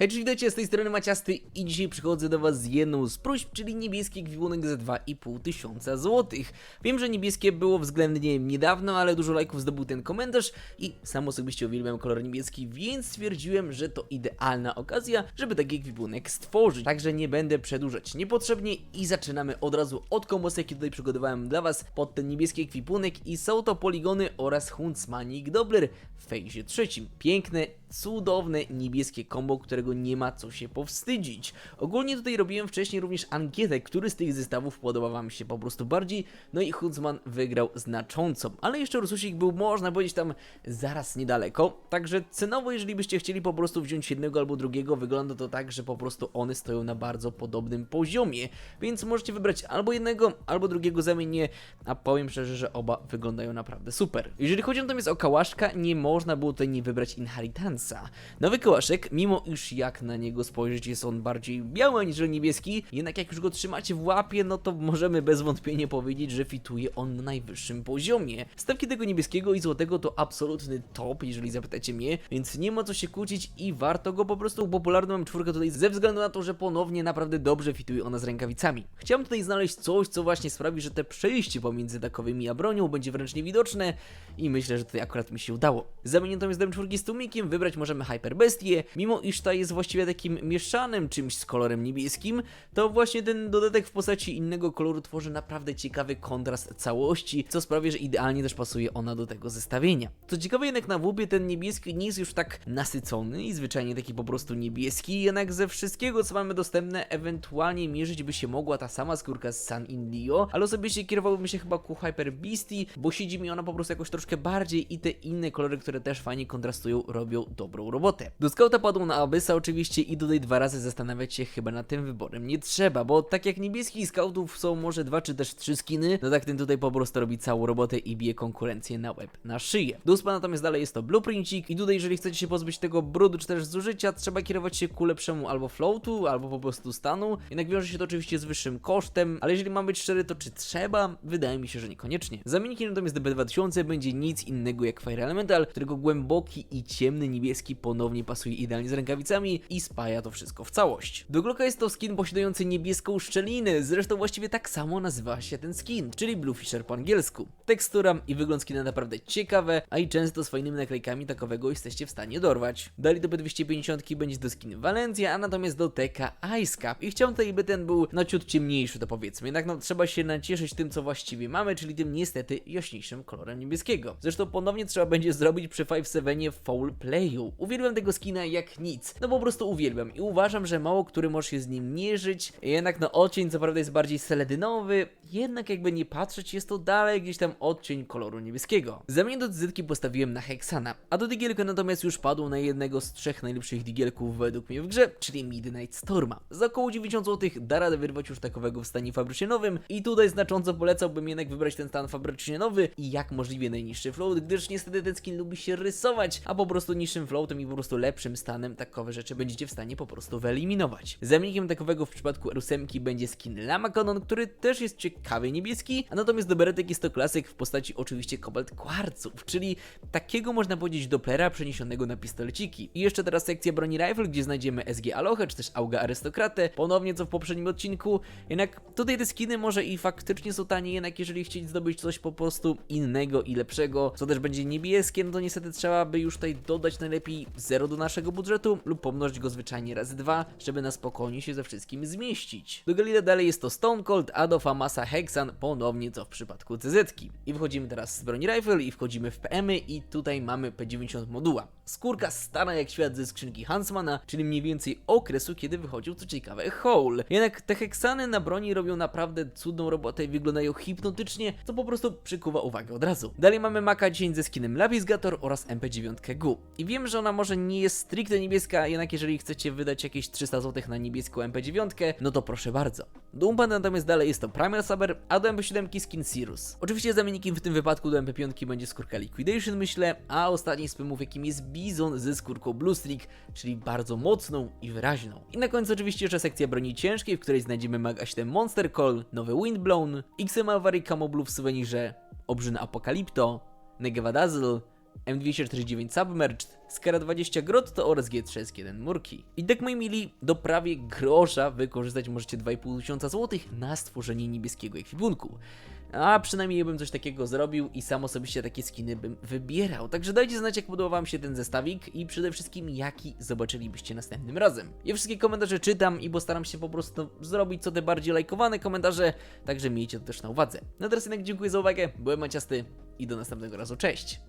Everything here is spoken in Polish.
Hej, cześć, witajcie, z tej strony Maciasty i dzisiaj przychodzę do was z jedną z próśb, czyli niebieski ekwipunek za 2,5 tysiąca złotych. Wiem, że niebieskie było względnie niedawno, ale dużo lajków zdobył ten komentarz i sam osobiście uwielbiam kolor niebieski, więc stwierdziłem, że to idealna okazja, żeby taki ekwipunek stworzyć. Także nie będę przedłużać niepotrzebnie i zaczynamy od razu od kombosy, jakie tutaj przygotowałem dla was pod ten niebieski ekwipunek i są to poligony oraz Huntsmanik Doppler w fejzie trzecim. Piękne, cudowne niebieskie kombo, którego nie ma co się powstydzić. Ogólnie tutaj robiłem wcześniej również ankietę, który z tych zestawów podoba wam się po prostu bardziej, no i Huntsman wygrał znacząco, ale jeszcze Ursusik był, można powiedzieć, tam zaraz niedaleko, także cenowo, jeżeli byście chcieli po prostu wziąć jednego albo drugiego, wygląda to tak, że po prostu one stoją na bardzo podobnym poziomie, więc możecie wybrać albo jednego, albo drugiego zamiennie, a powiem szczerze, że oba wyglądają naprawdę super. Jeżeli chodzi natomiast o kałaszka, nie można było tutaj nie wybrać Inheritance'a. Nowy kałaszek, mimo iż jak na niego spojrzeć jest on bardziej biały aniżeli niebieski, jednak jak już go trzymacie w łapie, no to możemy bez wątpienia powiedzieć, że fituje on na najwyższym poziomie. Stawki tego niebieskiego i złotego to absolutny top, jeżeli zapytacie mnie, więc nie ma co się kłócić i warto go po prostu upopularną czwórkę tutaj ze względu na to, że ponownie naprawdę dobrze fituje ona z rękawicami. Chciałem tutaj znaleźć coś, co właśnie sprawi, że te przejście pomiędzy takowymi a bronią będzie wręcz niewidoczne i myślę, że tutaj akurat mi się udało. Zamienię natomiast M4 z tłumikiem, wybrać możemy Hyper Bestię, mimo iż ta jest właściwie takim mieszanym czymś z kolorem niebieskim, to właśnie ten dodatek w postaci innego koloru tworzy naprawdę ciekawy kontrast całości, co sprawia, że idealnie też pasuje ona do tego zestawienia. Co ciekawe jednak na WP ten niebieski nie jest już tak nasycony i zwyczajnie taki po prostu niebieski, jednak ze wszystkiego co mamy dostępne ewentualnie mierzyć by się mogła ta sama skórka z Sun Indio, ale osobiście kierowałbym się chyba ku Hyper Beastie, bo siedzi mi ona po prostu jakoś troszkę bardziej i te inne kolory, które też fajnie kontrastują, robią dobrą robotę. Do Scouta padł na Abyssa oczywiście i tutaj dwa razy zastanawiać się chyba nad tym wyborem nie trzeba, bo tak jak niebieskich Scoutów są może dwa czy też trzy skiny, no tak ten tutaj po prostu robi całą robotę i bije konkurencję na łeb, na szyję. Do natomiast dalej jest to blueprincik i tutaj jeżeli chcecie się pozbyć tego brudu czy też zużycia, trzeba kierować się ku lepszemu albo floatu, albo po prostu stanu, jednak wiąże się to oczywiście z wyższym kosztem, ale jeżeli mam być szczery, to czy trzeba? Wydaje mi się, że niekoniecznie. Zamiennikiem natomiast DB2000 będzie nic innego jak Fire Elemental, którego głęboki i ciemny niebieski ponownie pasuje idealnie z rękawicami i spaja to wszystko w całość. Do Glocka jest to skin posiadający niebieską szczelinę, zresztą właściwie tak samo nazywa się ten skin, czyli Blue Fisher po angielsku. Tekstura i wygląd skina naprawdę ciekawe, a i często z fajnymi naklejkami takowego jesteście w stanie dorwać. Dalej do B250 będzie do skin Valencia, a natomiast do TK Ice Cup i chciałbym tutaj by ten był no ciut ciemniejszy to powiedzmy, jednak no trzeba się nacieszyć tym co właściwie mamy, czyli tym niestety jaśniejszym kolorem niebieskiego. Zresztą ponownie trzeba będzie zrobić przy 5-7 Foul Playu. Uwielbiam tego skina jak nic, no po prostu uwielbiam i uważam, że mało który może się z nim mierzyć, jednak no odcień co prawda jest bardziej seledynowy, jednak jakby nie patrzeć jest to dalej gdzieś tam odcień koloru niebieskiego. Zamiast do zytki postawiłem na Hexana, a do digielka natomiast już padł na jednego z trzech najlepszych digielków według mnie w grze, czyli Midnight Storma. Za około 90 zł da radę wyrwać już takowego w stanie fabrycznie nowym i tutaj znacząco polecałbym jednak wybrać ten stan fabrycznie nowy i jak możliwie najniższy float, gdyż niestety ten skin lubi się rysować, a po prostu niższym floatem i po prostu lepszym stanem takowe rzeczy będziecie w stanie po prostu wyeliminować. Zamiennikiem takowego w przypadku R8 będzie skin Lama Cannon, który też jest ciekawy niebieski, a natomiast do beretek jest to klasyk w postaci oczywiście kobalt kwarców, czyli takiego można powiedzieć Dopplera przeniesionego na pistoleciki. I jeszcze teraz sekcja broni rifle, gdzie znajdziemy SG Aloha czy też Auga Arystokratę, ponownie co w poprzednim odcinku, jednak tutaj te skiny może i faktycznie są tanie, jednak jeżeli chcieć zdobyć coś po prostu innego i lepszego, co też będzie niebieskie, no to niestety trzeba by już tutaj dodać najlepiej 0 do naszego budżetu lub pomnożyć go zwyczajnie razy 2, żeby na spokojnie się ze wszystkim zmieścić. Do Galila dalej jest to Stone Cold, Ado, Famasa, Hexan, ponownie co w przypadku CZ. -ki. I wchodzimy teraz z broni rifle i wchodzimy w PM-y i tutaj mamy P90 moduła. Skórka stara jak świat ze skrzynki Hansmana, czyli mniej więcej okresu, kiedy wychodził co ciekawe Hole. Jednak te heksany na broni robią naprawdę cudną robotę i wyglądają hipnotycznie, co po prostu przykuwa uwagę od razu. Dalej mamy Maka 10 ze skinem Labisgator oraz MP9 GU. I wiem, że ona może nie jest stricte niebieska, jednak jeżeli chcecie wydać jakieś 300 zł na niebieską MP9, no to proszę bardzo. Do Umpa natomiast dalej jest to Primal Saber, a do MP7 skin Sirus. Oczywiście zamiennikiem w tym wypadku do MP5 będzie skórka Liquidation myślę, a ostatni z pymów jakim jest Bizon ze skórką Blue Streak, czyli bardzo mocną i wyraźną. I na końcu oczywiście jeszcze sekcja broni ciężkiej, w której znajdziemy Mag 7 Monster Call, nowy Windblown, XM Avari Camo Blue w suwenirze, Obrzyna Apokalipto, Negeva Dazzle, M249 Submerged, Skara 20 Grotto oraz G3 S1 Murki. I tak moi mili, do prawie grosza wykorzystać możecie 2500 tysiąca złotych na stworzenie niebieskiego ekwipunku. A przynajmniej bym coś takiego zrobił i sam osobiście takie skiny bym wybierał. Także dajcie znać jak podobał wam się ten zestawik i przede wszystkim jaki zobaczylibyście następnym razem. Ja wszystkie komentarze czytam i postaram się po prostu zrobić co te bardziej lajkowane komentarze, także miejcie to też na uwadze. No teraz jednak dziękuję za uwagę, byłem Maciasty i do następnego razu, cześć!